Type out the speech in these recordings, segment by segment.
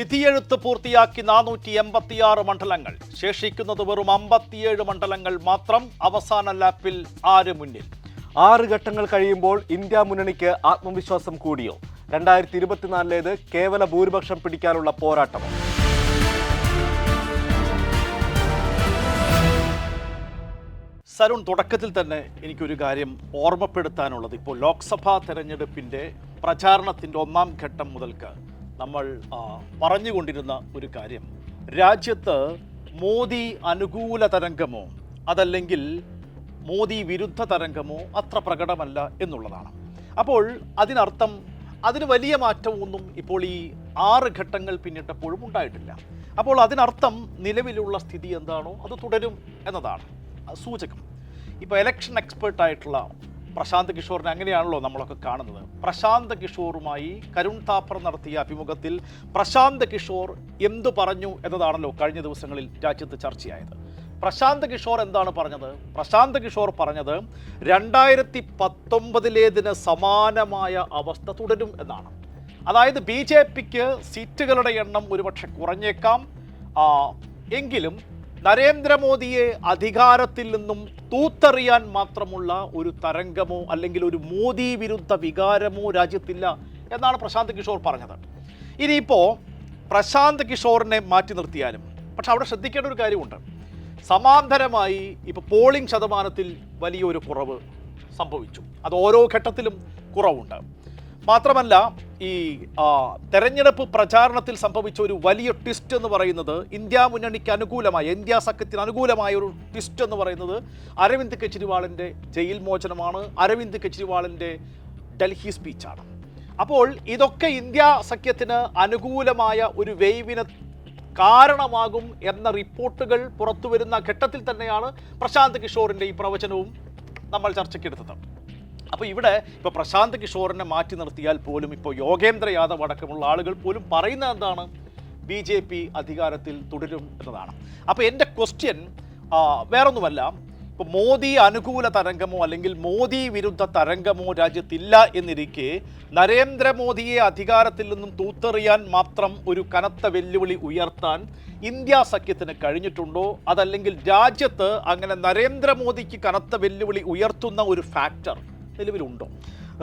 വിധിയെഴുത്ത് പൂർത്തിയാക്കി നാനൂറ്റി എൺപത്തിയാറ് മണ്ഡലങ്ങൾ. ശേഷിക്കുന്നത് വെറും അമ്പത്തിയേഴ് മണ്ഡലങ്ങൾ മാത്രം അവസാന ലാപ്പിൽ ആര് മുന്നിൽ? ആറ് ഘട്ടങ്ങൾ കഴിയുമ്പോൾ ഇന്ത്യ മുന്നണിക്ക് ആത്മവിശ്വാസം കൂടിയോ? രണ്ടായിരത്തി ഇരുപത്തിനാലിലേത് കേവല ഭൂരിപക്ഷം പിടിക്കാനുള്ള പോരാട്ടം സരുൺ തുടക്കത്തിൽ തന്നെ എനിക്കൊരു കാര്യം ഓർമ്മപ്പെടുത്താനുള്ളത്. ഇപ്പോൾ ലോക്സഭാ തെരഞ്ഞെടുപ്പിന്റെ പ്രചാരണത്തിന്റെ ഒന്നാം ഘട്ടം മുതൽക്ക് നമ്മൾ പറഞ്ഞുകൊണ്ടിരുന്ന ഒരു കാര്യം. രാജ്യത്ത് മോദി അനുകൂല തരംഗമോ അതല്ലെങ്കിൽ മോദി വിരുദ്ധ തരംഗമോ അത്ര പ്രകടമല്ല എന്നുള്ളതാണ്. അപ്പോൾ അതിനർത്ഥം അതിന് വലിയ മാറ്റമൊന്നും ഇപ്പോൾ ഈ ആറ് ഘട്ടങ്ങൾ പിന്നിട്ടപ്പോഴും ഉണ്ടായിട്ടില്ല. അപ്പോൾ അതിനർത്ഥം നിലവിലുള്ള സ്ഥിതി എന്താണോ അത് തുടരും എന്നതാണ്. സൂചകം. ഇപ്പോൾ ഇലക്ഷൻ എക്സ്പേർട്ട് ആയിട്ടുള്ള പ്രശാന്ത് കിഷോറിനെ അങ്ങനെയാണല്ലോ നമ്മളൊക്കെ കാണുന്നത്. പ്രശാന്ത് കിഷോറുമായി കരുൺ താപ്പർ നടത്തിയ അഭിമുഖത്തിൽ പ്രശാന്ത് കിഷോർ എന്തു പറഞ്ഞു എന്നതാണല്ലോ കഴിഞ്ഞ ദിവസങ്ങളിൽ രാജ്യത്ത് ചർച്ചയായത്. പ്രശാന്ത് കിഷോർ എന്താണ് പറഞ്ഞത്? പ്രശാന്ത് കിഷോർ പറഞ്ഞത് രണ്ടായിരത്തി പത്തൊമ്പതിലേതിന് സമാനമായ അവസ്ഥ തുടരും എന്നാണ്. അതായത് ബി ജെ പിക്ക് സീറ്റുകളുടെ എണ്ണം ഒരുപക്ഷെ കുറഞ്ഞേക്കാം. എങ്കിലും നരേന്ദ്രമോദിയെ അധികാരത്തിൽ നിന്നും തൂത്തറിയാൻ മാത്രമുള്ള ഒരു തരംഗമോ അല്ലെങ്കിൽ ഒരു മോദി വിരുദ്ധ വികാരമോ രാജ്യത്തില്ല എന്നാണ് പ്രശാന്ത് കിഷോർ പറഞ്ഞത്. ഇനിയിപ്പോൾ പ്രശാന്ത് കിഷോറിനെ മാറ്റി നിർത്തിയാലും പക്ഷെ അവിടെ ശ്രദ്ധിക്കേണ്ട ഒരു കാര്യമുണ്ട്. സമാന്തരമായി ഇപ്പോൾ പോളിംഗ് ശതമാനത്തിൽ വലിയൊരു കുറവ് സംഭവിച്ചു. അത് ഓരോ ഘട്ടത്തിലും കുറവുണ്ട്. മാത്രമല്ല ഈ തെരഞ്ഞെടുപ്പ് പ്രചാരണത്തിൽ സംഭവിച്ച ഒരു വലിയ ട്വിസ്റ്റ് എന്ന് പറയുന്നത് ഇന്ത്യ മുന്നണിക്ക് അനുകൂലമായ ഇന്ത്യ സഖ്യത്തിന് അനുകൂലമായ ഒരു ട്വിസ്റ്റ് എന്ന് പറയുന്നത് അരവിന്ദ് കെജ്രിവാളിന്റെ ജയിൽ മോചനമാണ്. അരവിന്ദ് കെജ്രിവാളിന്റെ ഡൽഹി സ്പീച്ചാണ് അപ്പോൾ ഇതൊക്കെ ഇന്ത്യ സഖ്യത്തിന് അനുകൂലമായ ഒരു വേവിന് കാരണമാകും എന്ന റിപ്പോർട്ടുകൾ പുറത്തു വരുന്ന ഘട്ടത്തിൽ തന്നെയാണ് പ്രശാന്ത് കിഷോറിന്റെ ഈ പ്രവചനവും നമ്മൾ ചർച്ചയ്ക്കെടുത്തത് അപ്പോൾ ഇവിടെ ഇപ്പോൾ പ്രശാന്ത് കിഷോറിനെ മാറ്റി നിർത്തിയാൽ പോലും ഇപ്പോൾ യോഗേന്ദ്ര യാദവ് അടക്കമുള്ള ആളുകൾ പോലും പറയുന്നത് എന്താണ്? ബി ജെ പി അധികാരത്തിൽ തുടരും എന്നതാണ്. അപ്പോൾ എന്റെ ക്വസ്റ്റ്യൻ വേറൊന്നുമല്ല. ഇപ്പോൾ മോദി അനുകൂല തരംഗമോ അല്ലെങ്കിൽ മോദി വിരുദ്ധ തരംഗമോ രാജ്യത്തില്ല എന്നിരിക്കെ നരേന്ദ്രമോദിയെ അധികാരത്തിൽ നിന്നും തൂത്തെറിയാൻ മാത്രം ഒരു കനത്ത വെല്ലുവിളി ഉയർത്താൻ ഇന്ത്യ സഖ്യത്തിന് കഴിഞ്ഞിട്ടുണ്ടോ? അതല്ലെങ്കിൽ രാജ്യത്ത് അങ്ങനെ നരേന്ദ്രമോദിക്ക് കനത്ത വെല്ലുവിളി ഉയർത്തുന്ന ഒരു ഫാക്ടർ നിലവിലുണ്ടോ?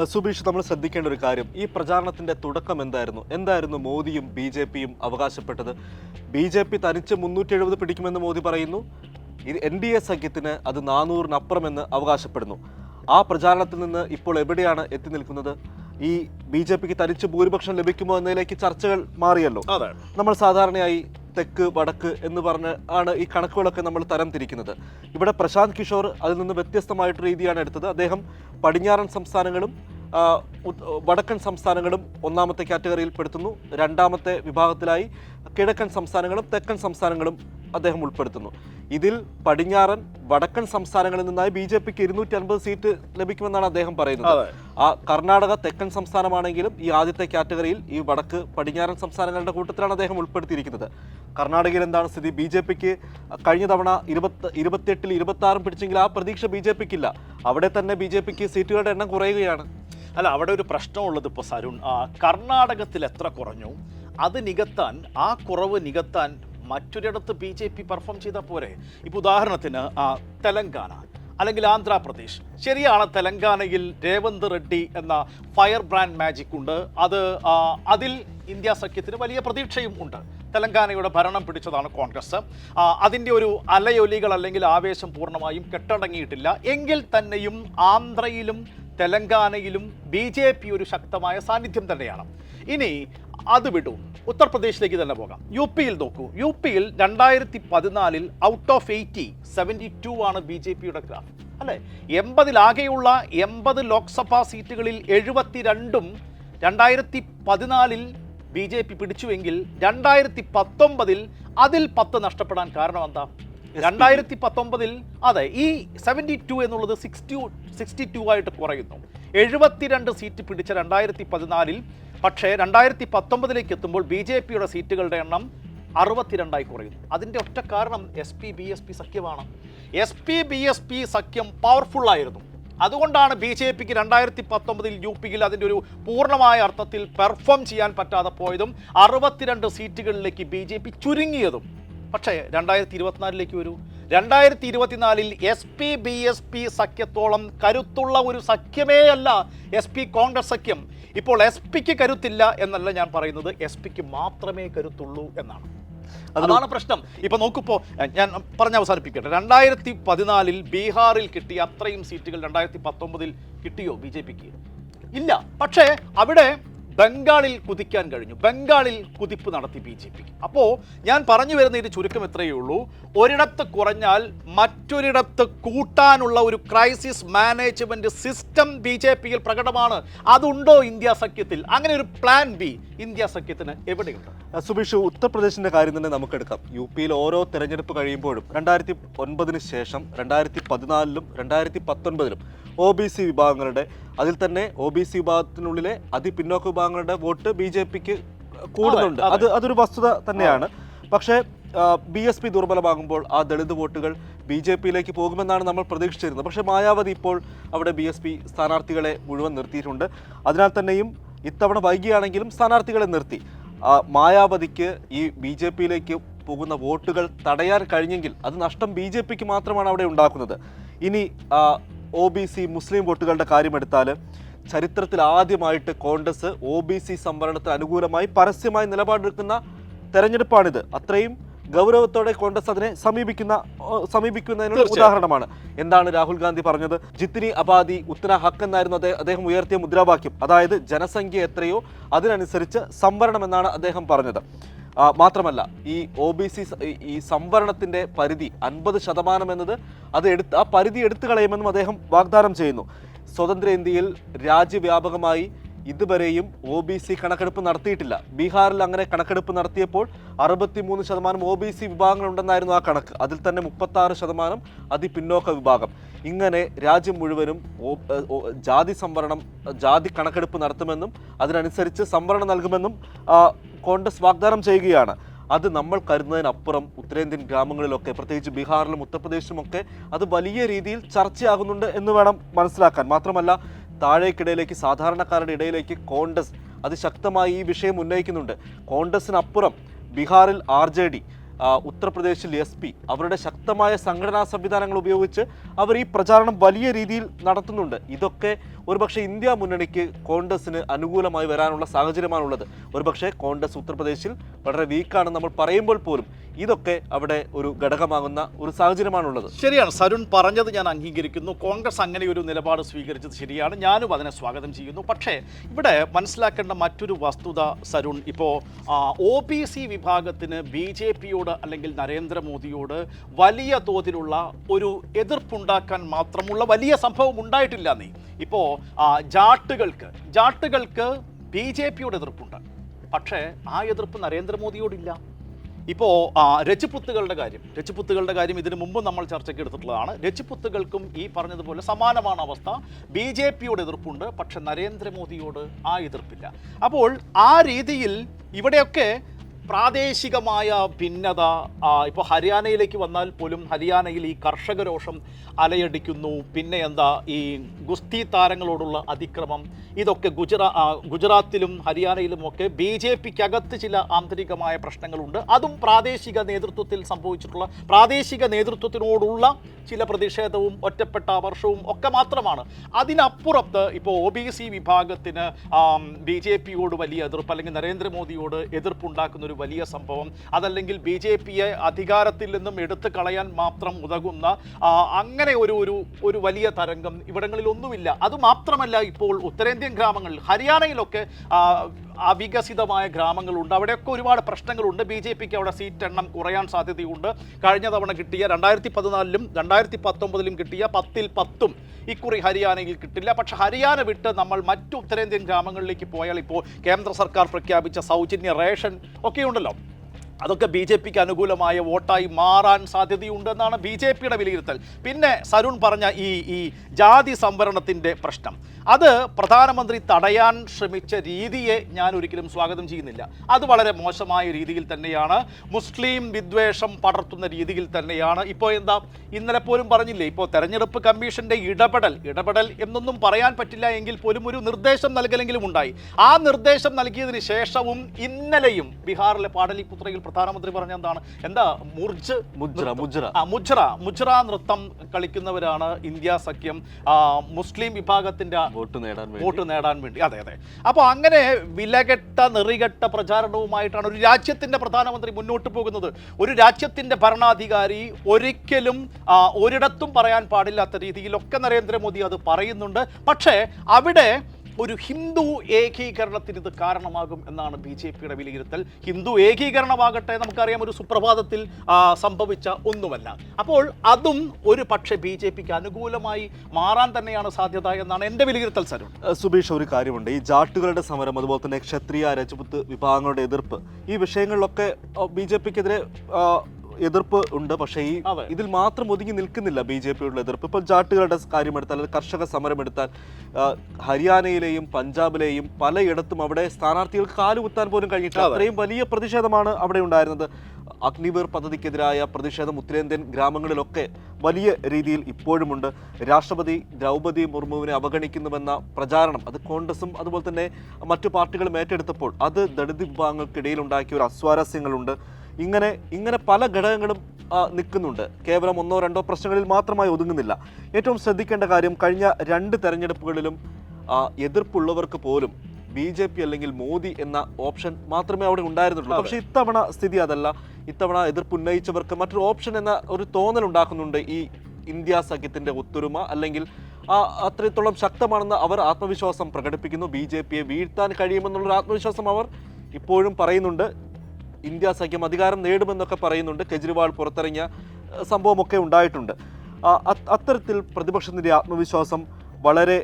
സുബീഷ് നമ്മൾ ശ്രദ്ധിക്കേണ്ട ഒരു കാര്യം. ഈ പ്രചാരണത്തിന്റെ തുടക്കം എന്തായിരുന്നു? എന്തായിരുന്നു മോദിയും ബി ജെ പിയും അവകാശപ്പെട്ടത്? ബി ജെ പി തനിച്ച് മുന്നൂറ്റി എഴുപത് പിടിക്കുമെന്ന് മോദി പറയുന്നു. എൻ ഡി എ സഖ്യത്തിന് അത് നാനൂറിനപ്പുറമെന്ന് അവകാശപ്പെടുന്നു. ആ പ്രചാരണത്തിൽ നിന്ന് ഇപ്പോൾ എവിടെയാണ് എത്തി നിൽക്കുന്നത്? ഈ ബി ജെ പിക്ക് തനിച്ച് ഭൂരിപക്ഷം ലഭിക്കുമോ എന്നതിലേക്ക് ചർച്ചകൾ മാറിയല്ലോ. നമ്മൾ സാധാരണയായി തെക്ക് വടക്ക് എന്ന് പറഞ്ഞ് ആണ് ഈ കണക്കുകളൊക്കെ നമ്മൾ തരം തിരിക്കുന്നത്. ഇവിടെ പ്രശാന്ത് കിഷോർ അതിൽ നിന്ന് വ്യത്യസ്തമായിട്ട് രീതിയാണ് എടുത്തത്. അദ്ദേഹം പടിഞ്ഞാറൻ സംസ്ഥാനങ്ങളും വടക്കൻ സംസ്ഥാനങ്ങളും ഒന്നാമത്തെ കാറ്റഗറിയിൽ പെടുത്തുന്നു. രണ്ടാമത്തെ വിഭാഗത്തിലായി കിഴക്കൻ സംസ്ഥാനങ്ങളും തെക്കൻ സംസ്ഥാനങ്ങളും അദ്ദേഹം ഉൾപ്പെടുത്തുന്നു. ഇതിൽ പടിഞ്ഞാറൻ വടക്കൻ സംസ്ഥാനങ്ങളിൽ നിന്നായി ബി ജെ പിക്ക് ഇരുന്നൂറ്റി അൻപത് സീറ്റ് ലഭിക്കുമെന്നാണ് അദ്ദേഹം പറയുന്നത്. ആ കർണാടക തെക്കൻ സംസ്ഥാനമാണെങ്കിലും ഈ ആദ്യത്തെ കാറ്റഗറിയിൽ ഈ വടക്ക് പടിഞ്ഞാറൻ സംസ്ഥാനങ്ങളുടെ കൂട്ടത്തിലാണ് അദ്ദേഹം ഉൾപ്പെടുത്തിയിരിക്കുന്നത്. കർണാടകയിൽ എന്താണ് സ്ഥിതി? ബി ജെ പിക്ക് കഴിഞ്ഞ തവണ ഇരുപത്തി ഇരുപത്തിയെട്ടിൽ ഇരുപത്തി ആറും പിടിച്ചെങ്കിൽ ആ പ്രതീക്ഷ ബി ജെ പിക്കില്ല. അവിടെ തന്നെ ബി ജെ പിക്ക് സീറ്റുകളുടെ എണ്ണം കുറയുകയാണ്. അല്ല അവിടെ ഒരു പ്രശ്നമുള്ളത് ഇപ്പോൾ സരുൺ. കർണാടകത്തിൽ എത്ര കുറഞ്ഞു? അത് നികത്താൻ ആ കുറവ് നികത്താൻ മറ്റൊരിടത്ത് ബി ജെ പി പെർഫോം ചെയ്താൽ പോരെ? ഇപ്പോൾ ഉദാഹരണത്തിന് ആ, തെലങ്കാന അല്ലെങ്കിൽ ആന്ധ്രാപ്രദേശ്. ശരിയാണ് തെലങ്കാനയിൽ രേവന്ത് റെഡ്ഡി എന്ന ഫയർ ബ്രാൻഡ് മാജിക് ഉണ്ട് അത് അതിൽ ഇന്ത്യ സഖ്യത്തിന് വലിയ പ്രതീക്ഷയും ഉണ്ട്. തെലങ്കാനയുടെ ഭരണം പിടിച്ചതാണ് കോൺഗ്രസ്. അതിന്റെ ഒരു അലയൊലികൾ അല്ലെങ്കിൽ ആവേശം പൂർണമായും കെട്ടടങ്ങിയിട്ടില്ല. എങ്കിൽ തന്നെയും ആന്ധ്രയിലും തെലങ്കാനയിലും ബി ജെ പി ഒരു ശക്തമായ സാന്നിധ്യം തന്നെയാണ്. ഇനി അത് വിടൂ. ഉത്തർപ്രദേശിലേക്ക് തന്നെ പോകാം. യു പിയിൽ നോക്കൂ. യു പിയിൽ രണ്ടായിരത്തി പതിനാലിൽ out of eighty seventy two ആണ് ബി ജെ പിയുടെ ഗ്രാഫ് അല്ലേ? എൺപതിലാകെയുള്ള എൺപത് ലോക്സഭാ സീറ്റുകളിൽ എഴുപത്തിരണ്ടും രണ്ടായിരത്തി പതിനാലിൽ ബി ജെ പി പിടിച്ചുവെങ്കിൽ രണ്ടായിരത്തി പത്തൊമ്പതിൽ അതിൽ പത്ത് നഷ്ടപ്പെടാൻ കാരണം എന്താ? രണ്ടായിരത്തി പത്തൊമ്പതിൽ അതെ ഈ സെവന്റി ടു എന്നുള്ളത് സിക്സ്റ്റി സിക്സ്റ്റി ടു ആയിട്ട് കുറയുന്നു. എഴുപത്തിരണ്ട് സീറ്റ് പിടിച്ച രണ്ടായിരത്തി പതിനാലിൽ പക്ഷേ രണ്ടായിരത്തി പത്തൊമ്പതിലേക്ക് എത്തുമ്പോൾ ബി ജെ പിയുടെ സീറ്റുകളുടെ എണ്ണം അറുപത്തിരണ്ടായി കുറയുന്നു. അതിന്റെ ഒറ്റ കാരണം S P B S P സഖ്യമാണ്. S P B S P സഖ്യം പവർഫുൾ ആയിരുന്നു. അതുകൊണ്ടാണ് ബി ജെ പിക്ക് രണ്ടായിരത്തി പത്തൊമ്പതിൽ യു പിയിൽ അതിന്റെ ഒരു പൂർണമായ അർത്ഥത്തിൽ പെർഫോം ചെയ്യാൻ പറ്റാതെ പോയതും അറുപത്തിരണ്ട് സീറ്റുകളിലേക്ക് ബി ജെ പി ചുരുങ്ങിയതും. പക്ഷേ രണ്ടായിരത്തി ഇരുപത്തിനാലിലേക്ക് വരൂ. രണ്ടായിരത്തി ഇരുപത്തിനാലിൽ S P B S P സഖ്യത്തോളം കരുത്തുള്ള ഒരു സഖ്യമേ അല്ല എസ് പി കോൺഗ്രസ് സഖ്യം. ഇപ്പോൾ എസ് പിക്ക് കരുത്തില്ല എന്നല്ല ഞാൻ പറയുന്നത്. എസ് പിക്ക് മാത്രമേ കരുത്തുള്ളൂ എന്നാണ്. അതാണ് പ്രശ്നം. ഇപ്പൊ നോക്കിപ്പോ ഞാൻ പറഞ്ഞ് അവസാനിപ്പിക്കട്ടെ. രണ്ടായിരത്തി പതിനാലിൽ ബീഹാറിൽ കിട്ടിയ അത്രയും സീറ്റുകൾ രണ്ടായിരത്തി പത്തൊമ്പതിൽ കിട്ടിയോ ബി ജെ പിക്ക്? ഇല്ല. പക്ഷേ അവിടെ ബംഗാളിൽ കുതിക്കാൻ കഴിഞ്ഞു. ബംഗാളിൽ കുതിപ്പ് നടത്തി ബി ജെ പി അപ്പോൾ ഞാൻ പറഞ്ഞു വരുന്ന ഇത് ചുരുക്കം എത്രയേ ഉള്ളൂ. ഒരിടത്ത് കുറഞ്ഞാൽ മറ്റൊരിടത്ത് കൂട്ടാനുള്ള ഒരു crisis management system B J പിയിൽ പ്രകടമാണ്. അതുണ്ടോ ഇന്ത്യ സഖ്യത്തിൽ? അങ്ങനെ ഒരു പ്ലാൻ ബി. ഇന്ത്യ സഖ്യത്തിന് എവിടെയുണ്ട്? സുബീഷ് ഉത്തർപ്രദേശിന്റെ കാര്യം തന്നെ നമുക്കെടുക്കാം. യു പിയിൽ ഓരോ തെരഞ്ഞെടുപ്പ് കഴിയുമ്പോഴും രണ്ടായിരത്തി ഒൻപതിന് ശേഷം രണ്ടായിരത്തി പതിനാലിലും രണ്ടായിരത്തി പത്തൊൻപതിലും ഒ ബി സി വിഭാഗങ്ങളുടെ അതിൽ തന്നെ ഒ ബി സി വിഭാഗത്തിനുള്ളിലെ അതിപിന്നോക്ക വിഭാഗങ്ങളുടെ വോട്ട് ബി ജെ പിക്ക് കൂടുന്നുണ്ട്. അത് അതൊരു വസ്തുത തന്നെയാണ്. പക്ഷേ ബി എസ് പി ദുർബലമാകുമ്പോൾ ആ ദളിത് വോട്ടുകൾ ബി ജെ പിയിലേക്ക് പോകുമെന്നാണ് നമ്മൾ പ്രതീക്ഷിച്ചിരുന്നത്. പക്ഷേ മായാവതി ഇപ്പോൾ അവിടെ ബി എസ് പി സ്ഥാനാർത്ഥികളെ മുഴുവൻ നിർത്തിയിട്ടുണ്ട്. അതിനാൽ തന്നെയും ഇത്തവണ വൈകിയാണെങ്കിലും സ്ഥാനാർത്ഥികളെ നിർത്തി. മായാവതിക്ക് ഈ ബി ജെ പിയിലേക്ക് പോകുന്ന വോട്ടുകൾ തടയാൻ കഴിഞ്ഞെങ്കിൽ അത് നഷ്ടം ബി ജെ പിക്ക് മാത്രമാണ് അവിടെ ഉണ്ടാക്കുന്നത്. ഇനി ഒ ബി സി മുസ്ലിം വോട്ടുകളുടെ കാര്യമെടുത്താൽ ചരിത്രത്തിൽ ആദ്യമായിട്ട് കോൺഗ്രസ് ഒ ബി സി സംവരണത്തിന് അനുകൂലമായി പരസ്യമായി നിലപാടെടുക്കുന്ന തെരഞ്ഞെടുപ്പാണിത്. അത്രയും ഗൗരവത്തോടെ കോൺഗ്രസ് അതിനെ സമീപിക്കുന്ന സമീപിക്കുന്നതിനുള്ള ഉദാഹരണമാണ്. എന്താണ് രാഹുൽ ഗാന്ധി പറഞ്ഞത്? ജിത്തിനി അബാദി ഉത്തര ഹക്ക് എന്നായിരുന്നു അദ്ദേഹം ഉയർത്തിയ മുദ്രാവാക്യം. അതായത് ജനസംഖ്യ എത്രയോ അതിനനുസരിച്ച് സംവരണം എന്നാണ് അദ്ദേഹം പറഞ്ഞത്. മാത്രമല്ല ഈ ഒ ബി സി ഈ സംവരണത്തിന്റെ പരിധി അൻപത് ശതമാനം എന്നത് അത് എടുത്ത് ആ പരിധി എടുത്തു കളയുമെന്നും അദ്ദേഹം വാഗ്ദാനം ചെയ്യുന്നു. സ്വതന്ത്ര ഇന്ത്യയിൽ രാജ്യവ്യാപകമായി ഇതുവരെയും ഒ ബി സി കണക്കെടുപ്പ് നടത്തിയിട്ടില്ല. ബീഹാറിൽ അങ്ങനെ കണക്കെടുപ്പ് നടത്തിയപ്പോൾ അറുപത്തിമൂന്ന് ശതമാനം ഒ ബി സി വിഭാഗങ്ങളുണ്ടെന്നായിരുന്നു ആ കണക്ക്. അതിൽ തന്നെ മുപ്പത്തി ആറ് ശതമാനം അതിപിന്നോക്ക വിഭാഗം. ഇങ്ങനെ രാജ്യം മുഴുവനും ജാതി സംവരണം ജാതി കണക്കെടുപ്പ് നടത്തുമെന്നും അതിനനുസരിച്ച് സംവരണം നൽകുമെന്നും കോൺഗ്രസ് വാഗ്ദാനം ചെയ്യുകയാണ്. അത് നമ്മൾ കരുതുന്നതിനപ്പുറം ഉത്തരേന്ത്യൻ ഗ്രാമങ്ങളിലൊക്കെ പ്രത്യേകിച്ച് ബീഹാറിലും ഉത്തർപ്രദേശിലുമൊക്കെ അത് വലിയ രീതിയിൽ ചർച്ചയാകുന്നുണ്ട് എന്ന് വേണം മനസ്സിലാക്കാൻ. മാത്രമല്ല താഴേക്കിടയിലേക്ക് സാധാരണക്കാരുടെ ഇടയിലേക്ക് കോൺഗ്രസ് അതിശക്തമായി ഈ വിഷയം ഉന്നയിക്കുന്നുണ്ട്. കോൺഗ്രസിനപ്പുറം ബീഹാറിൽ ആർ ജെ ഡി ഉത്തർപ്രദേശിൽ എസ് പി അവരുടെ ശക്തമായ സംഘടനാ സംവിധാനങ്ങൾ ഉപയോഗിച്ച് അവർ ഈ പ്രചാരണം വലിയ രീതിയിൽ നടത്തുന്നുണ്ട്. ഇതൊക്കെ ഒരുപക്ഷെ ഇന്ത്യ മുന്നണിക്ക് കോൺഗ്രസിന് അനുകൂലമായി വരാനുള്ള സാഹചര്യമാണുള്ളത്. ഒരുപക്ഷെ കോൺഗ്രസ് ഉത്തർപ്രദേശിൽ വളരെ വീക്കാണ് നമ്മൾ പറയുമ്പോൾ പോലും ഇതൊക്കെ അവിടെ ഒരു ഘടകമാകുന്ന ഒരു സാഹചര്യമാണുള്ളത്. ശരിയാണ് സരുൺ പറഞ്ഞത് ഞാൻ അംഗീകരിക്കുന്നു. കോൺഗ്രസ് അങ്ങനെ ഒരു നിലപാട് സ്വീകരിച്ചത് ശരിയാണ്. ഞാനും അതിനെ സ്വാഗതം ചെയ്യുന്നു. പക്ഷേ ഇവിടെ മനസ്സിലാക്കേണ്ട മറ്റൊരു വസ്തുത സരുൺ. ഇപ്പോൾ ഒ ബി സി വിഭാഗത്തിന് ബി ജെ പിയോട് അല്ലെങ്കിൽ നരേന്ദ്രമോദിയോട് വലിയ തോതിലുള്ള ഒരു എതിർപ്പുണ്ടാക്കാൻ മാത്രമുള്ള വലിയ സംഭവം ഉണ്ടായിട്ടില്ല നീ. ഇപ്പോൾ ജാട്ടുകൾക്ക് ജാട്ടുകൾക്ക് ബി ജെ പിയോട് എതിർപ്പുണ്ട്. പക്ഷേ ആ എതിർപ്പ് നരേന്ദ്രമോദിയോടില്ല. ഇപ്പോൾ രജപുത്തുകളുടെ കാര്യം. രജപുത്തുകളുടെ കാര്യം ഇതിനു മുമ്പ് നമ്മൾ ചർച്ചയ്ക്ക് എടുത്തിട്ടുള്ളതാണ്. രജപുത്തുകൾക്കും ഈ പറഞ്ഞതുപോലെ സമാനമാണ് അവസ്ഥ. ബി ജെ പിയോട് എതിർപ്പുണ്ട്. പക്ഷെ നരേന്ദ്രമോദിയോട് ആ എതിർപ്പില്ല. അപ്പോൾ ആ രീതിയിൽ ഇവിടെയൊക്കെ പ്രാദേശികമായ ഭിന്നത ഇപ്പോൾ ഹരിയാനയിലേക്ക് വന്നാൽ പോലും ഹരിയാനയിൽ ഈ കർഷക രോഷം അലയടിക്കുന്നു. പിന്നെ എന്താ ഈ ഗുസ്തി താരങ്ങളോടുള്ള അതിക്രമം. ഇതൊക്കെ ഗുജറാ ഗുജറാത്തിലും ഹരിയാനയിലും ഒക്കെ ബി ജെ പിക്കകത്ത് ചില ആന്തരികമായ പ്രശ്നങ്ങളുണ്ട്. അതും പ്രാദേശിക നേതൃത്വത്തിൽ സംഭവിച്ചിട്ടുള്ള പ്രാദേശിക നേതൃത്വത്തിനോടുള്ള ചില പ്രതിഷേധവും ഒറ്റപ്പെട്ട വർഷവും ഒക്കെ മാത്രമാണ്. അതിനപ്പുറത്ത് ഇപ്പോൾ ഒ ബി സി വിഭാഗത്തിന് ബി ജെ പിയോട് വലിയ എതിർപ്പ് അല്ലെങ്കിൽ നരേന്ദ്രമോദിയോട് എതിർപ്പുണ്ടാക്കുന്ന ഒരു വലിയ സംഭവം. അതല്ലെങ്കിൽ ബി ജെ പിയെ അധികാരത്തിൽ നിന്നും എടുത്തു കളയാൻ മാത്രം ഉതകുന്ന അങ്ങനെ ഒരു ഒരു ഒരു വലിയ തരംഗം ഇവിടങ്ങളിൽ ഒന്നുമില്ല അത് മാത്രമല്ല ഇപ്പോൾ ഉത്തരേന്ത്യൻ ഗ്രാമങ്ങളിൽ ഹരിയാനയിലൊക്കെ അവികസിതമായ ഗ്രാമങ്ങളുണ്ട്. അവിടെയൊക്കെ ഒരുപാട് പ്രശ്നങ്ങളുണ്ട്. ബി ജെ പിക്ക് അവിടെ സീറ്റ് എണ്ണം കുറയാൻ സാധ്യതയുണ്ട്. കഴിഞ്ഞ തവണ കിട്ടിയ രണ്ടായിരത്തി പതിനാലിലും രണ്ടായിരത്തി പത്തൊമ്പതിലും കിട്ടിയ പത്തിൽ പത്തും ഇക്കുറി ഹരിയാനയിൽ കിട്ടില്ല. പക്ഷെ ഹരിയാന വിട്ട് നമ്മൾ മറ്റു ഉത്തരേന്ത്യൻ ഗ്രാമങ്ങളിലേക്ക് പോയാൽ ഇപ്പോൾ കേന്ദ്ര സർക്കാർ പ്രഖ്യാപിച്ച സൗജന്യ റേഷൻ ഒക്കെയുണ്ടല്ലോ. അതൊക്കെ ബി ജെ പിക്ക് അനുകൂലമായ വോട്ടായി മാറാൻ സാധ്യതയുണ്ടെന്നാണ് ബി ജെ പിയുടെ വിലയിരുത്തൽ. പിന്നെ സരുൺ പറഞ്ഞ ഈ ഈ ജാതി സംവരണത്തിന്റെ പ്രശ്നം. അത് പ്രധാനമന്ത്രി തടയാൻ ശ്രമിച്ച രീതിയെ ഞാൻ ഒരിക്കലും സ്വാഗതം ചെയ്യുന്നില്ല. അത് വളരെ മോശമായ രീതിയിൽ തന്നെയാണ്. മുസ്ലിം വിദ്വേഷം പടർത്തുന്ന രീതിയിൽ തന്നെയാണ്. ഇപ്പോൾ എന്താ? ഇന്നലെ പോലും പറഞ്ഞില്ലേ? ഇപ്പോൾ തെരഞ്ഞെടുപ്പ് കമ്മീഷന്റെ ഇടപെടൽ ഇടപെടൽ എന്നൊന്നും പറയാൻ പറ്റില്ല എങ്കിൽ പോലും ഒരു നിർദ്ദേശം നൽകലെങ്കിലും ഉണ്ടായി. ആ നിർദ്ദേശം നൽകിയതിന് ശേഷവും ഇന്നലെയും ബീഹാറിലെ പാടലിപുത്രയിൽ പ്രധാനമന്ത്രി പറഞ്ഞ എന്താണ്? എന്താ? മുർജ് മുജ്ര മുജ്ര മുജ്ര മുജ്ര നൃത്തം കളിക്കുന്നവരാണ് ഇന്ത്യ സഖ്യം മുസ്ലിം വിഭാഗത്തിന്റെ വോട്ട് നേടാൻ വോട്ട് നേടാൻ വേണ്ടി. അതെ അതെ. അപ്പോൾ അങ്ങനെ വിലകെട്ട നെറികെട്ട പ്രചാരണവുമായിട്ടാണ് ഒരു രാജ്യത്തിന്റെ പ്രധാനമന്ത്രി മുന്നോട്ട് പോകുന്നത്. ഒരു രാജ്യത്തിന്റെ ഭരണാധികാരി ഒരിക്കലും ഒരിടത്തും പറയാൻ പാടില്ലാത്ത രീതിയിലൊക്കെ നരേന്ദ്രമോദി അത് പറയുന്നുണ്ട്. പക്ഷേ അവിടെ ഒരു ഹിന്ദു ഏകീകരണത്തിന് ഇത് കാരണമാകും എന്നാണ് ബി ജെ പിയുടെ വിലയിരുത്തൽ. ഹിന്ദു ഏകീകരണമാകട്ടെ നമുക്കറിയാം ഒരു സുപ്രഭാതത്തിൽ സംഭവിച്ച ഒന്നുമല്ല. അപ്പോൾ അതും ഒരു പക്ഷേ ബി ജെ പിക്ക് അനുകൂലമായി മാറാൻ തന്നെയാണ് സാധ്യത എന്നാണ് എന്റെ വിലയിരുത്തൽ സരുൺ. സുബീഷ് ഒരു കാര്യമുണ്ട്. ഈ ജാട്ടുകളുടെ സമരം അതുപോലെ തന്നെ ക്ഷത്രിയ രജപുത്ത് വിഭാഗങ്ങളുടെ എതിർപ്പ് ഈ വിഷയങ്ങളിലൊക്കെ ബി ജെ പിക്കെതിരെ എതിർപ്പ് ഉണ്ട്. പക്ഷേ ഈ ഇതിൽ മാത്രം ഒതുങ്ങി നിൽക്കുന്നില്ല ബി ജെ പിയുടെ എതിർപ്പ്. ഇപ്പോൾ ജാട്ടുകളുടെ കാര്യമെടുത്താൽ അല്ലെങ്കിൽ കർഷക സമരം എടുത്താൽ ആ, ഹരിയാനയിലെയും പഞ്ചാബിലെയും പലയിടത്തും അവിടെ സ്ഥാനാർത്ഥികൾക്ക് കാലുകുത്താൻ പോലും കഴിഞ്ഞിട്ടില്ല. അതെ. അത്രയും വലിയ പ്രതിഷേധമാണ് അവിടെ ഉണ്ടായിരുന്നത്. അഗ്നിവീർ പദ്ധതിക്കെതിരായ പ്രതിഷേധം ഉത്തരേന്ത്യൻ ഗ്രാമങ്ങളിലൊക്കെ വലിയ രീതിയിൽ ഇപ്പോഴുമുണ്ട്. രാഷ്ട്രപതി ദ്രൗപദി മുർമുവിനെ അവഗണിക്കുന്നുവെന്ന പ്രചാരണം അത് കോൺഗ്രസും അതുപോലെ തന്നെ മറ്റു പാർട്ടികളും ഏറ്റെടുത്തപ്പോൾ അത് ദളിത് വിഭാഗങ്ങൾക്കിടയിൽ ഉണ്ടാക്കിയ ഒരു അസ്വാരസ്യങ്ങളുണ്ട്. ഇങ്ങനെ ഇങ്ങനെ പല ഘടകങ്ങളും നിൽക്കുന്നുണ്ട്. കേവലം ഒന്നോ രണ്ടോ പ്രശ്നങ്ങളിൽ മാത്രമായി ഒതുങ്ങുന്നില്ല. ഏറ്റവും ശ്രദ്ധിക്കേണ്ട കാര്യം കഴിഞ്ഞ രണ്ട് തെരഞ്ഞെടുപ്പുകളിലും എതിർപ്പുള്ളവർക്ക് പോലും ബി ജെ പി അല്ലെങ്കിൽ മോദി എന്ന ഓപ്ഷൻ മാത്രമേ അവിടെ ഉണ്ടായിരുന്നുള്ളൂ. പക്ഷേ ഇത്തവണ സ്ഥിതി അതല്ല. ഇത്തവണ എതിർപ്പ് ഉന്നയിച്ചവർക്ക് മറ്റൊരു ഓപ്ഷൻ എന്ന ഒരു തോന്നൽ ഉണ്ടാക്കുന്നുണ്ട് ഈ ഇന്ത്യ സഖ്യത്തിന്റെ ഒത്തൊരുമ അല്ലെങ്കിൽ ആ അത്രത്തോളം ശക്തമാണെന്ന് അവർ ആത്മവിശ്വാസം പ്രകടിപ്പിക്കുന്നു. ബി ജെ പിയെ വീഴ്ത്താൻ കഴിയുമെന്നുള്ളൊരു ആത്മവിശ്വാസം അവർ ഇപ്പോഴും പറയുന്നുണ്ട്. ഇന്ത്യ സഖ്യം അധികാരം നേടുമെന്നൊക്കെ പറയുന്നുണ്ട്. കെജ്രിവാൾ പുറത്തിറങ്ങിയ സംഭവമൊക്കെ ഉണ്ടായിട്ടുണ്ട്. അത്തരത്തിൽ പ്രതിപക്ഷത്തിന്റെ ആത്മവിശ്വാസം വളരെ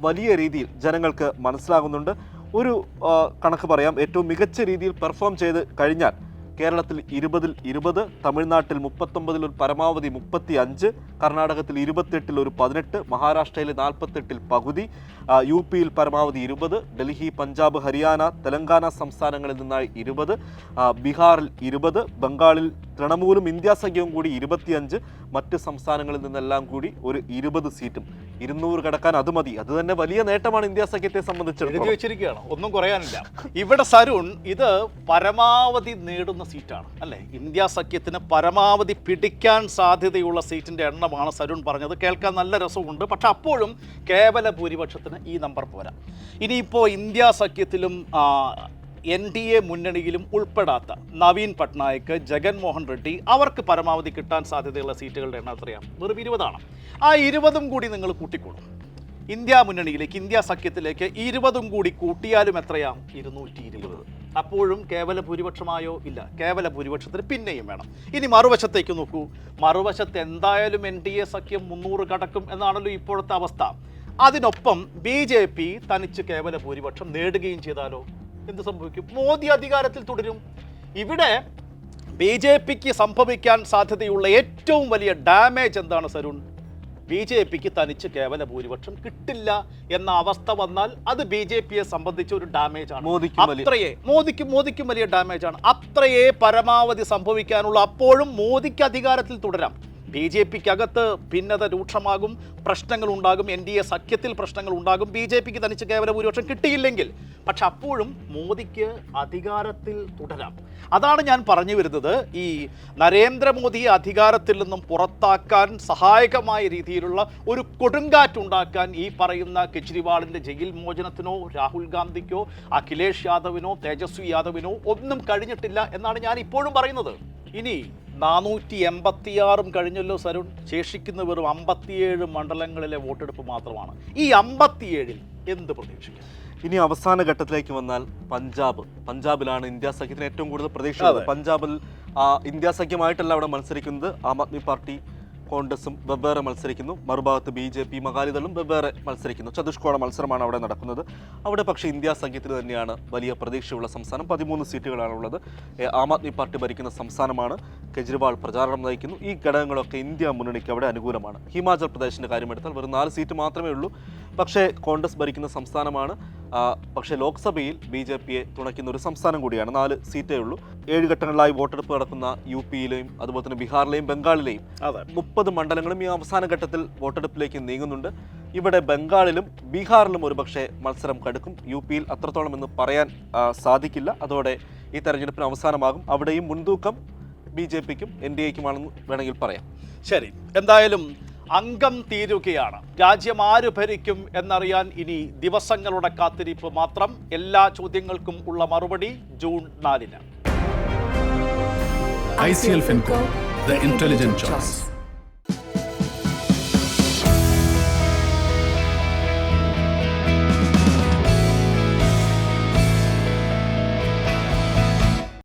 വലിയ രീതിയിൽ ജനങ്ങൾക്ക് മനസ്സിലാകുന്നുണ്ട്. ഒരു കണക്ക് പറയാം. ഏറ്റവും മികച്ച രീതിയിൽ പെർഫോം ചെയ്ത് കഴിഞ്ഞാൽ കേരളത്തിൽ ഇരുപതിൽ ഇരുപത് തമിഴ്നാട്ടിൽ മുപ്പത്തൊമ്പതിൽ ഒരു പരമാവധി മുപ്പത്തി അഞ്ച് കർണാടകത്തിൽ ഇരുപത്തെട്ടിൽ ഒരു പതിനെട്ട് മഹാരാഷ്ട്രയിൽ നാൽപ്പത്തെട്ടിൽ പകുതി യു പിയിൽ പരമാവധി ഇരുപത് ഡൽഹി പഞ്ചാബ് ഹരിയാന തെലങ്കാന സംസ്ഥാനങ്ങളിൽ നിന്നായി ഇരുപത് ബീഹാറിൽ ഇരുപത് ബംഗാളിൽ തൃണമൂലും ഇന്ത്യ സഖ്യവും കൂടി ഇരുപത്തിയഞ്ച് മറ്റ് സംസ്ഥാനങ്ങളിൽ നിന്നെല്ലാം കൂടി ഒരു ഇരുപത് സീറ്റും. ഇരുന്നൂറ് കടക്കാൻ അത് മതി. അത് തന്നെ വലിയ നേട്ടമാണ് ഇന്ത്യ സഖ്യത്തെ സംബന്ധിച്ചിടത്തോളം. ഒന്നും കുറയാനില്ല. ഇവിടെ സരുൺ ഇത് പരമാവധി നേടുന്ന സീറ്റാണ്. അല്ലേ? ഇന്ത്യ സഖ്യത്തിന് പരമാവധി പിടിക്കാൻ സാധ്യതയുള്ള സീറ്റിന്റെ എണ്ണമാണ് സരുൺ പറഞ്ഞത്. കേൾക്കാൻ നല്ല രസമുണ്ട് പക്ഷെ അപ്പോഴും കേവല ഭൂരിപക്ഷത്തിന് ഈ നമ്പർ പോരാ. ഇനിയിപ്പോൾ ഇന്ത്യ സഖ്യത്തിലും എൻ ഡി എ മുന്നണിയിലും ഉൾപ്പെടാത്ത നവീൻ പട്നായിക്ക് ജഗൻമോഹൻ റെഡ്ഡി അവർക്ക് പരമാവധി കിട്ടാൻ സാധ്യതയുള്ള സീറ്റുകളുടെ എണ്ണം എത്രയാണ്? വെറും ഇരുപതാണ്. ആ ഇരുപതും കൂടി നിങ്ങൾ കൂട്ടിക്കോളും ഇന്ത്യ മുന്നണിയിലേക്ക് ഇന്ത്യ സഖ്യത്തിലേക്ക് ഇരുപതും കൂടി കൂട്ടിയാലും എത്രയാ? ഇരുന്നൂറ്റി ഇരുപത്. അപ്പോഴും കേവല ഭൂരിപക്ഷമായോ? ഇല്ല. കേവല ഭൂരിപക്ഷത്തിന് പിന്നെയും വേണം. ഇനി മറുവശത്തേക്ക് നോക്കൂ. മറുവശത്ത് എന്തായാലും എൻ ഡി എ സഖ്യം മുന്നൂറ് കടക്കും എന്നാണല്ലോ ഇപ്പോഴത്തെ അവസ്ഥ. അതിനൊപ്പം ബി ജെ പി തനിച്ച് കേവല ഭൂരിപക്ഷം നേടുകയും ചെയ്താലോ? എന്ത് സംഭവിക്കും? മോദി അധികാരത്തിൽ തുടരും. ഇവിടെ ബി ജെ പിക്ക് സംഭവിക്കാൻ സാധ്യതയുള്ള ഏറ്റവും വലിയ ഡാമേജ് എന്താണ് സരുൺ? ബി ജെ പിക്ക് തനിച്ച് കേവല ഭൂരിപക്ഷം കിട്ടില്ല എന്ന അവസ്ഥ വന്നാൽ അത് ബി ജെ പിയെ സംബന്ധിച്ച് ഒരു ഡാമേജ് ആണ്. അത്രയേ മോദിക്കും മോദിക്കും വലിയ ഡാമേജ് ആണ്. അത്രയേ പരമാവധി സംഭവിക്കാനുള്ള. അപ്പോഴും മോദിക്ക് അധികാരത്തിൽ തുടരാം. ബി ജെ പിക്കകത്ത് ഭിന്നത രൂക്ഷമാകും പ്രശ്നങ്ങൾ ഉണ്ടാകും എൻ ഡി എ സഖ്യത്തിൽ പ്രശ്നങ്ങൾ ഉണ്ടാകും ബി ജെ പിക്ക് തനിച്ച് കേവല ഭൂരിപക്ഷം കിട്ടിയില്ലെങ്കിൽ. പക്ഷെ അപ്പോഴും മോദിക്ക് അധികാരത്തിൽ തുടരാം. അതാണ് ഞാൻ പറഞ്ഞു വരുന്നത്. ഈ നരേന്ദ്രമോദിയെ അധികാരത്തിൽ നിന്നും പുറത്താക്കാൻ സഹായകമായ രീതിയിലുള്ള ഒരു കൊടുങ്കാറ്റുണ്ടാക്കാൻ ഈ പറയുന്ന കെജ്രിവാളിന്റെ ജയിൽ മോചനത്തിനോ രാഹുൽ ഗാന്ധിക്കോ അഖിലേഷ് യാദവിനോ തേജസ്വി യാദവിനോ ഒന്നും കഴിഞ്ഞിട്ടില്ല എന്നാണ് ഞാൻ ഇപ്പോഴും പറയുന്നത്. ഇനി നാനൂറ്റി എൺപത്തിയാറും കഴിഞ്ഞല്ലോ സരുൺ. ശേഷിക്കുന്ന വെറും അമ്പത്തിയേഴ് മണ്ഡലങ്ങളിലെ വോട്ടെടുപ്പ് മാത്രമാണ്. ഈ അമ്പത്തിയേഴിൽ എന്ത് പ്രതീക്ഷിക്കും? ഇനി അവസാന ഘട്ടത്തിലേക്ക് വന്നാൽ പഞ്ചാബ്. പഞ്ചാബിലാണ് ഇന്ത്യ സഖ്യത്തിന് ഏറ്റവും കൂടുതൽ പ്രതീക്ഷ പഞ്ചാബിൽ ഇന്ത്യ സഖ്യമായിട്ടല്ല അവിടെ മത്സരിക്കുന്നത് ആം ആദ്മി പാർട്ടി കോൺഗ്രസും വെവ്വേറെ മത്സരിക്കുന്നു. മറുഭാഗത്ത് ബി ജെ പി മകാലിദളും വെവ്വേറെ മത്സരിക്കുന്നു. ചതുഷ്കോണ മത്സരമാണ് അവിടെ നടക്കുന്നത്. അവിടെ പക്ഷേ ഇന്ത്യ സംഖ്യത്തിൽ തന്നെയാണ് വലിയ പ്രതീക്ഷയുള്ള സംസ്ഥാനം. പതിമൂന്ന് സീറ്റുകളാണ് ഉള്ളത് ഏ, ആം ആദ്മി പാർട്ടി ഭരിക്കുന്ന സംസ്ഥാനമാണ്. കെജ്രിവാൾ പ്രചാരണം നയിക്കുന്നു. ഈ ഘടകങ്ങളൊക്കെ ഇന്ത്യ മുന്നണിക്ക് അവിടെ അനുകൂലമാണ്. ഹിമാചൽ പ്രദേശിന്റെ കാര്യമെടുത്താൽ വെറും നാല് സീറ്റ് മാത്രമേ ഉള്ളൂ. പക്ഷേ കോൺഗ്രസ് ഭരിക്കുന്ന സംസ്ഥാനമാണ്. പക്ഷേ ലോക്സഭയിൽ ബി ജെ പിയെ തുണയ്ക്കുന്ന ഒരു സംസ്ഥാനം കൂടിയാണ്. നാല് സീറ്റേ ഉള്ളൂ. ഏഴ് ഘട്ടങ്ങളിലായി വോട്ടെടുപ്പ് നടക്കുന്ന യു പിയിലെയും അതുപോലെ തന്നെ ബീഹാറിലെയും ബംഗാളിലെയും മുപ്പത് മണ്ഡലങ്ങളും ഈ അവസാന ഘട്ടത്തിൽ വോട്ടെടുപ്പിലേക്ക് നീങ്ങുന്നുണ്ട്. ഇവിടെ ബംഗാളിലും ബീഹാറിലും ഒരുപക്ഷെ മത്സരം കടുക്കും. യു പിയിൽ അത്രത്തോളം എന്ന് പറയാൻ സാധിക്കില്ല. അതോടെ ഈ തെരഞ്ഞെടുപ്പിന് അവസാനമാകും. അവിടെയും മുൻതൂക്കം ബി ജെ പിക്കും എൻ ഡി എക്കുമാണെന്ന് വേണമെങ്കിൽ പറയാം. ശരി. എന്തായാലും അംഗം തീരുകയാണ്. രാജ്യം ആര് ഭരിക്കും എന്നറിയാൻ ഇനി ദിവസങ്ങളുടെ കാത്തിരിപ്പ് മാത്രം. എല്ലാ ചോദ്യങ്ങൾക്കും ഉള്ള മറുപടി ജൂൺ നാലിന്. I C L Fincorp the intelligent choice.